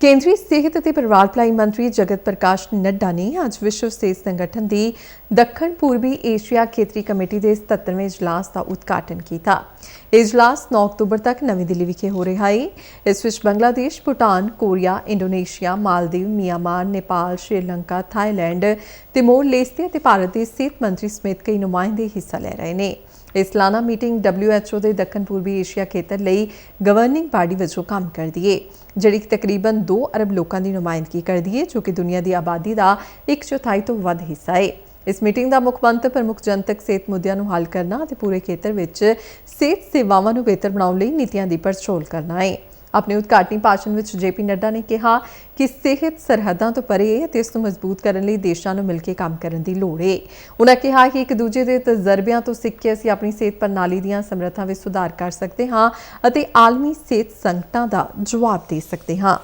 ਕੇਂਦਰੀ ਸਿਹਤ ਅਤੇ ਪਰਿਵਾਰ ਭਲਾਈ ਮੰਤਰੀ ਜਗਤ ਪ੍ਰਕਾਸ਼ ਨੱਡਾ ਨੇ ਅੱਜ ਵਿਸ਼ਵ ਸਿਹਤ ਸੰਗਠਨ ਦੀ ਦੱਖਣ ਪੂਰਬੀ ਏਸ਼ੀਆ ਖੇਤਰੀ ਕਮੇਟੀ ਦੇ 77ਵੇਂ ਇਜਲਾਸ ਦਾ ਉਦਘਾਟਨ ਕੀਤਾ। ਇਹ ਇਜਲਾਸ 9 ਅਕਤੂਬਰ ਤੱਕ ਨਵੀਂ ਦਿੱਲੀ ਵਿਖੇ ਹੋ ਰਿਹਾ ਹੈ ਇਸ ਵਿੱਚ Bangladesh, Bhutan, Korea, Indonesia, Maldives, Myanmar, Nepal, Sri Lanka, Thailand, Timor Leste ਅਤੇ ਭਾਰਤ ਦੇ ਸਿਹਤ ਮੰਤਰੀ ਸਮੇਤ ਕਈ ਨੁਮਾਇੰਦੇ ਹਿੱਸਾ ਲੈ ਰਹੇ ਨੇ। ਇਸ ਸਾਲਾਨਾ ਮੀਟਿੰਗ WHO ਦੇ ਦੱਖਣ ਪੂਰਬੀ ਏਸ਼ੀਆ ਖੇਤਰ ਲਈ ਗਵਰਨਿੰਗ ਬਾਡੀ ਵਜੋਂ ਕੰਮ ਕਰਦੀ ਹੈ ਜਿਹੜੀ ਕਿ ਤਕਰੀਬਨ 2 ਅਰਬ ਲੋਕਾਂ ਦੀ ਨੁਮਾਇੰਦਗੀ ਕਰਦੀ ਹੈ ਜੋ ਕਿ ਦੁਨੀਆ ਦੀ ਆਬਾਦੀ ਦਾ ਇੱਕ ਚੌਥਾਈ ਤੋਂ ਵੱਧ ਹਿੱਸਾ ਹੈ ਇਸ ਮੀਟਿੰਗ ਦਾ ਮੁੱਖ ਮੰਤਵ ਪ੍ਰਮੁੱਖ ਜਨਤਕ ਸਿਹਤ ਮੁੱਦਿਆਂ ਨੂੰ ਹੱਲ ਕਰਨਾ ਅਤੇ ਪੂਰੇ ਖੇਤਰ ਵਿੱਚ ਸਿਹਤ ਸੇਵਾਵਾਂ ਨੂੰ ਬਿਹਤਰ ਬਣਾਉਣ ਲਈ ਨੀਤੀਆਂ ਦੀ ਪੜਚੋਲ ਕਰਨਾ ਹੈ ਆਪਣੇ ਉਦਘਾਟਨੀ ਭਾਸ਼ਣ ਵਿੱਚ ਜੇਪੀ ਨੱਡਾ ਨੇ ਕਿਹਾ ਕਿ ਸਿਹਤ ਸਰਹੱਦਾਂ ਤੋਂ ਪਰੇ ਹੈ ਅਤੇ ਇਸ ਨੂੰ ਮਜ਼ਬੂਤ ਕਰਨ ਲਈ ਦੇਸ਼ਾਂ ਨੂੰ ਮਿਲ ਕੇ ਕੰਮ ਕਰਨ ਦੀ ਲੋੜ ਹੈ ਉਹਨਾਂ ਕਿਹਾ ਕਿ ਇੱਕ ਦੂਜੇ ਦੇ ਤਜਰਬਿਆਂ ਤੋਂ ਸਿੱਖ ਕੇ ਅਸੀਂ ਆਪਣੀ ਸਿਹਤ ਪ੍ਰਣਾਲੀ ਦੀਆਂ ਸਮਰੱਥਾ ਵਿੱਚ ਸੁਧਾਰ ਕਰ ਸਕਦੇ ਹਾਂ ਅਤੇ ਆਲਮੀ ਸਿਹਤ ਸੰਕਟਾਂ ਦਾ ਜਵਾਬ ਦੇ ਸਕਦੇ ਹਾਂ।